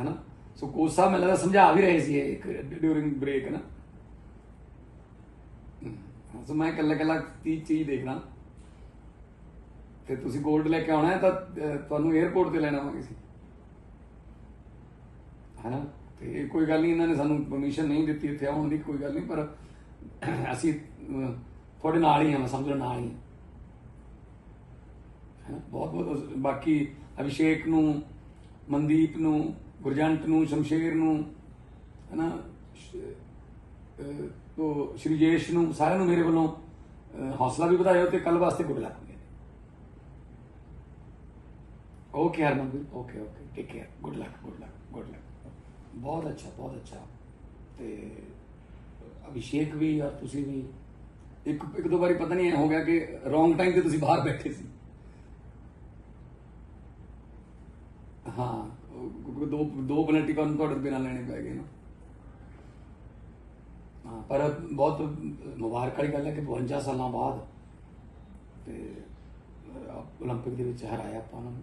ਹਨਾ? ਸੋ ਕੋਚ ਸਾਹਿਬ ਮੈਨੂੰ ਲੱਗਦਾ ਸਮਝਾ ਵੀ ਰਹੇ ਸੀ ਇੱਕ ਡਿਊਰਿੰਗ ਬ੍ਰੇਕ ਨਾ ਸੋ ਮੈਂ ਕੱਲਾ ਕੱਲਾ ਤੀ ਚੀਜ਼ ਦੇਖਣਾ ਤੇ ਤੁਸੀਂ ਗੋਲਡ ਲੈ ਕੇ ਆਉਣਾ ਹੈ ਤਾਂ ਤੁਹਾਨੂੰ 에어ਪੋਰਟ ਤੇ ਲੈਣਾ ਹੋਵੇਗਾ ਸੀ। ਹਨਾ? ਤੇ ਕੋਈ ਗੱਲ ਨਹੀਂ, ਇਹਨਾਂ ਨੇ ਸਾਨੂੰ ਪਰਮਿਸ਼ਨ ਨਹੀਂ ਦਿੱਤੀ ਇੱਥੇ ਆਉਣ ਦੀ, ਕੋਈ ਗੱਲ ਨਹੀਂ, ਪਰ ਅਸੀਂ ਤੁਹਾਡੇ ਨਾਲ ਹੀ ਹਾਂ, ਮੈਂ ਸਮਝਣ ਨਾਲ ਹੀ ਬਹੁਤ ਬਹੁਤ ਬਾਕੀ ਅਭਿਸ਼ੇਕ ਨੂੰ, ਮਨਦੀਪ ਨੂੰ ਗੁਰਜੰਟ ਨੂੰ ਸ਼ਮਸ਼ੇਰ ਨੂੰ ਹੈਨਾ ਸ਼- ਅਹ, ਤੋ ਸ਼੍ਰੀਜੇਸ਼ ਨੂੰ ਸਾਰਿਆਂ ਨੂੰ ਮੇਰੇ ਵੱਲੋਂ ਹੌਸਲਾ ਵੀ ਵਧਾਇਓ ਤੇ ਕੱਲ ਵਾਸਤੇ good luck okay Harmanveer okay okay take care good luck good luck good luck ਬਹੁਤ ਅੱਛਾ ਬਹੁਤ ਅੱਛਾ। ਤੇ ਅਭਿਸ਼ੇਕ ਵੀ ਔਰ ਤੁਸੀਂ ਵੀ ਇੱਕ ਇੱਕ ਦੋ ਵਾਰੀ ਪਤਾ ਨਹੀਂ ਹੋ ਗਿਆ ਕਿ ਰੋਂਗ ਟਾਈਮ ਤੇ ਤੁਸੀਂ ਬਾਹਰ ਬੈਠੇ ਸੀ। ਹਾਂ। ਉਹ ਦੋ ਦੋ ਪੈਨਲਟੀ ਕਾਰਨ ਤੁਹਾਡੇ ਬਿਨਾਂ ਲੈਣੇ ਪੈ ਗਏ ਨਾ ਹਾਂ ਪਰ ਬਹੁਤ ਮੁਬਾਰਕ ਵਾਲੀ ਗੱਲ ਹੈ ਕਿ 52 ਸਾਲਾਂ ਬਾਅਦ ਤੇ ਅਹ, 올림픽 ਦੇ ਵਿੱਚ ਹਰਾਇਆ ਆਪਾਂ ਉਹਨਾਂ ਨੂੰ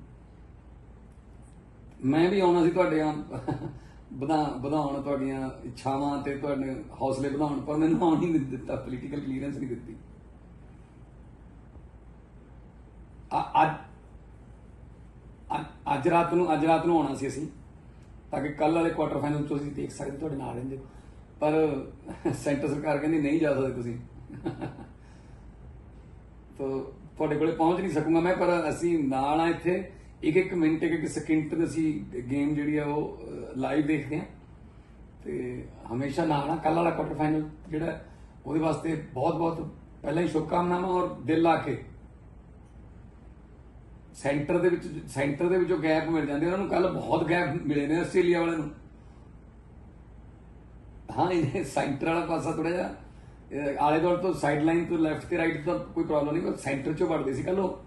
ਮੈਂ ਵੀ ਆਉਣਾ ਸੀ ਤੁਹਾਡੇ ਆ ਵਧਾ ਵਧਾਉਣ ਤੁਹਾਡੀਆਂ ਇੱਛਾਵਾਂ ਤੇ ਤੁਹਾਡੇ ਹੌਸਲੇ ਵਧਾਉਣ ਪਰ ਮੈਨੂੰ ਆਉਣ ਹੀ ਨਹੀਂ ਦਿੱਤਾ ਪੋਲੀਟੀਕਲ ਕਲੀਅਰੈਂਸ ਨਹੀਂ ਦਿੱਤੀ ਅ- ਅੱਜ ਅੱਜ- ਅੱਜ ਰਾਤ ਨੂੰ ਅੱਜ ਰਾਤ ਨੂੰ ਆਉਣਾ ਸੀ ਅਸੀਂ ਤਾਂ ਕਿ ਕੱਲ ਵਾਲੇ ਕੁਆਟਰ ਫਾਈਨਲ ਚ ਤੁਸੀਂ ਦੇਖ ਸਕਦੇ ਤੁਹਾਡੇ ਨਾਲ ਰਹਿੰਦੇ ਪਰ ਸੈਂਟਰ ਸਰਕਾਰ ਕਹਿੰਦੀ ਨਹੀਂ ਜਾ ਸਕਦੇ ਤੁਸੀਂ। ਤੋ ਤੁਹਾਡੇ ਕੋਲੇ ਪਹੁੰਚ ਨਹੀਂ ਸਕੂੰਗਾ ਮੈਂ, ਪਰ ਅਸੀਂ ਨਾਲ ਆ ਇੱਥੇ। ਇੱਕ ਇੱਕ ਮਿੰਟ, ਇੱਕ ਇੱਕ ਸਕਿੰਟ ਦੀ ਅਸੀਂ ਗੇਮ ਜਿਹੜੀ ਆ ਉਹ ਲਾਈਵ ਦੇਖਦੇ ਆ ਤੇ ਹਮੇਸ਼ਾ ਨਾਲ ਆ ਕੱਲ ਵਾਲਾ ਕੁਆਟਰ ਫਾਈਨਲ ਜਿਹੜਾ, ਉਹਦੇ ਵਾਸਤੇ ਬਹੁਤ ਬਹੁਤ ਪਹਿਲਾਂ ਹੀ ਸ਼ੁਭਕਾਮਨਾਵਾਂ ਔਰ ਦਿਲ ਲਾ ਕੇ ਸੈਂਟਰ ਦੇ ਵਿੱਚ, ਸੈਂਟਰ ਦੇ ਵਿੱਚੋਂ ਗੈਪ ਮਿਲ ਜਾਂਦੇ ਉਹਨਾਂ ਨੂੰ ਕੱਲ ਬਹੁਤ ਗੈਪ ਮਿਲੇ ਨੇ ਆਸਟ੍ਰੇਲੀਆ ਵਾਲਿਆਂ ਨੂੰ। ਹਾਂ, ਇਹ ਸੈਂਟਰ ਵਾਲਾ ਪਾਸਾ ਥੋੜਾ ਜਿਹਾ ਆਲੇ ਦੁਆਲੇ ਤੋਂ ਸਾਈਡ ਲਾਈਨ ਤੋਂ ਲੈਫਟ ਤੇ ਰਾਈਟ ਤੋਂ ਕੋਈ ਪ੍ਰੋਬਲਮ ਨਹੀਂ ਪਰ ਸੈਂਟਰ ਚੋਂ ਵੜਦੇ ਸੀ ਕੱਲ ਉਹ।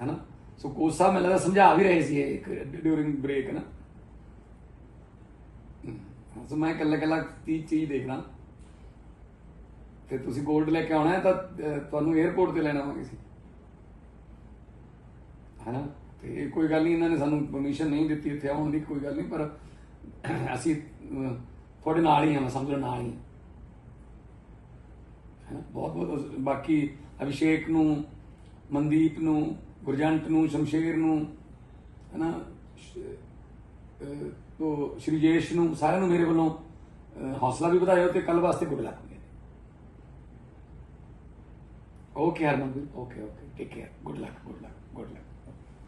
ਹੈਨਾ? ਸੋ ਕੋਸਾ ਮੈਨੂੰ ਲੱਗਦਾ ਸਮਝਾ ਵੀ ਰਹੇ ਸੀ ਇੱਕ ਡਿਊਰਿੰਗ ਬ੍ਰੇਕ ਨਾ। ਸੋ ਮੈਂ ਕੱਲਾ ਕੱਲਾ ਤੀ ਚੀਜ਼ ਦੇਖਣਾ। ਤੇ ਤੁਸੀਂ ਗੋਲਡ ਲੈ ਕੇ ਆਉਣਾ ਹੈ ਤਾਂ ਤੁਹਾਨੂੰ 에어ਪੋਰਟ ਤੇ ਲੈਣਾ ਹੋਵੇਗਾ ਸੀ ਹੈਨਾ? ਤੇ ਕੋਈ ਗੱਲ ਨਹੀਂ, ਇਹਨਾਂ ਨੇ ਸਾਨੂੰ ਪਰਮਿਸ਼ਨ ਨਹੀਂ ਦਿੱਤੀ ਇੱਥੇ ਆਉਣ ਦੀ, ਕੋਈ ਗੱਲ ਨਹੀਂ, ਪਰ ਅਸੀਂ ਤੁਹਾਡੇ ਨਾਲ ਹੀ ਹਾਂ ਮੈਂ ਸਮਝ ਨਾਲ ਹੀ ਹਾਂ ਬਹੁਤ ਬਹੁਤ ਬਾਕੀ ਅਭਿਸ਼ੇਕ ਨੂੰ, ਮਨਦੀਪ ਨੂੰ, ਗੁਰਜੰਟ ਨੂੰ, ਸ਼ਮਸ਼ੇਰ ਨੂੰ, ਹੈਨਾ? ਸ਼- ਤੋ ਸ਼੍ਰੀਜੇਸ਼ ਨੂੰ, ਸਾਰਿਆਂ ਨੂੰ ਮੇਰੇ ਵੱਲੋਂ ਹੌਸਲਾ ਵੀ ਵਧਾਇਓ ਤੇ ਕੱਲ ਵਾਸਤੇ good luck okay Harmanveer okay okay, take care, good luck good luck good luck.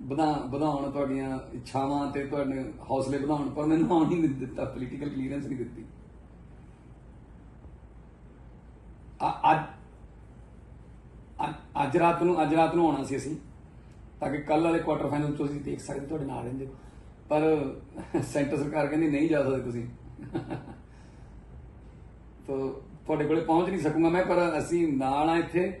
ਵਧਾ ਵਧਾਉਣ ਤੁਹਾਡੀਆਂ ਇੱਛਾਵਾਂ ਤੇ ਤੁਹਾਡੇ ਹੌਸਲੇ ਵਧਾਉਣ, ਪਰ ਮੈਨੂੰ ਆਉਣ ਨਹੀਂ ਦਿੱਤਾ ਪੋਲੀਟੀਕਲ ਕਲੀਅਰੈਂਸ ਨਹੀਂ ਦਿੱਤੀ। ਅੱਜ ਰਾਤ ਨੂੰ, ਅੱਜ ਰਾਤ ਨੂੰ ਆਉਣਾ ਸੀ ਅਸੀਂ, ਤਾਂ ਕਿ ਕੱਲ ਵਾਲੇ ਕੁਆਟਰ ਫਾਈਨਲ ਤੁਸੀਂ ਦੇਖ ਸਕਦੇ ਤੁਹਾਡੇ ਨਾਲ ਰਹਿੰਦੇ ਪਰ ਸੈਂਟਰ ਸਰਕਾਰ ਕਹਿੰਦੀ ਨਹੀਂ ਜਾ ਸਕਦੇ ਤੁਸੀਂ। ਤੋ, ਤੁਹਾਡੇ ਕੋਲੇ ਪਹੁੰਚ ਨਹੀਂ ਸਕੂਗਾ ਮੈਂ, ਪਰ ਅਸੀਂ ਨਾਲ ਆ ਇੱਥੇ।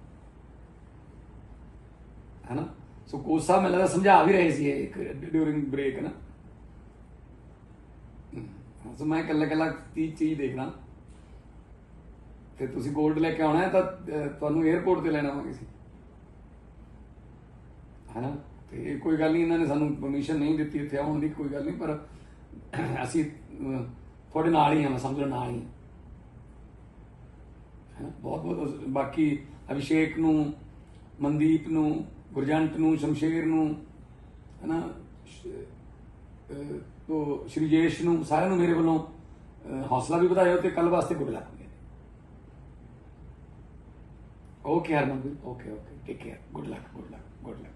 ਹਨਾ? ਸੋ ਕੋਚ ਸਾਹਿਬ ਮੈਨੂੰ ਲੱਗਦਾ ਸਮਝਾ ਵੀ ਰਹੇ ਸੀ ਇਹ ਇੱਕ ਡਿਊਰਿੰਗ ਬ੍ਰੇਕ ਨਾ ਸੋ ਮੈਂ ਕੱਲਾ ਕੱਲਾ 30 ਚੀਜ਼ ਦੇਖਣਾ ਤੇ ਤੁਸੀਂ ਗੋਲਡ ਲੈ ਕੇ ਆਉਣਾ ਹੈ ਤਾਂ ਤੁਹਾਨੂੰ 에어ਪੋਰਟ ਤੇ ਲੈਣਾ ਹੋਵੇਗਾ ਸੀ ਹਨਾ? ਤੇ ਕੋਈ ਗੱਲ ਨਹੀਂ, ਇਹਨਾਂ ਨੇ ਸਾਨੂੰ ਪਰਮਿਸ਼ਨ ਨਹੀਂ ਦਿੱਤੀ ਇੱਥੇ ਆਉਣ ਦੀ, ਕੋਈ ਗੱਲ ਨਹੀਂ, ਪਰ ਅਸੀਂ ਤੁਹਾਡੇ ਨਾਲ ਹੀ ਹਾਂ, ਮੈਂ ਸਮਝਣ ਨਾਲ ਹੀ ਬਹੁਤ ਬਹੁਤ ਬਾਕੀ ਅਭਿਸ਼ੇਕ ਨੂੰ, ਮਨਦੀਪ ਨੂੰ ਗੁਰਜੰਟ ਨੂੰ ਸ਼ਮਸ਼ੇਰ ਨੂੰ ਹਨਾ ਸ਼- ਅਹ, ਤੋ ਸ਼੍ਰੀ ਨੂੰ ਸਾਰਿਆਂ ਨੂੰ ਮੇਰੇ ਵੱਲੋਂ ਹੌਸਲਾ ਵੀ ਵਧਾਇਓ ਤੇ ਕੱਲ ਵਾਸਤੇ good luck okay Harmanpreet okay okay take care good luck good luck good luck.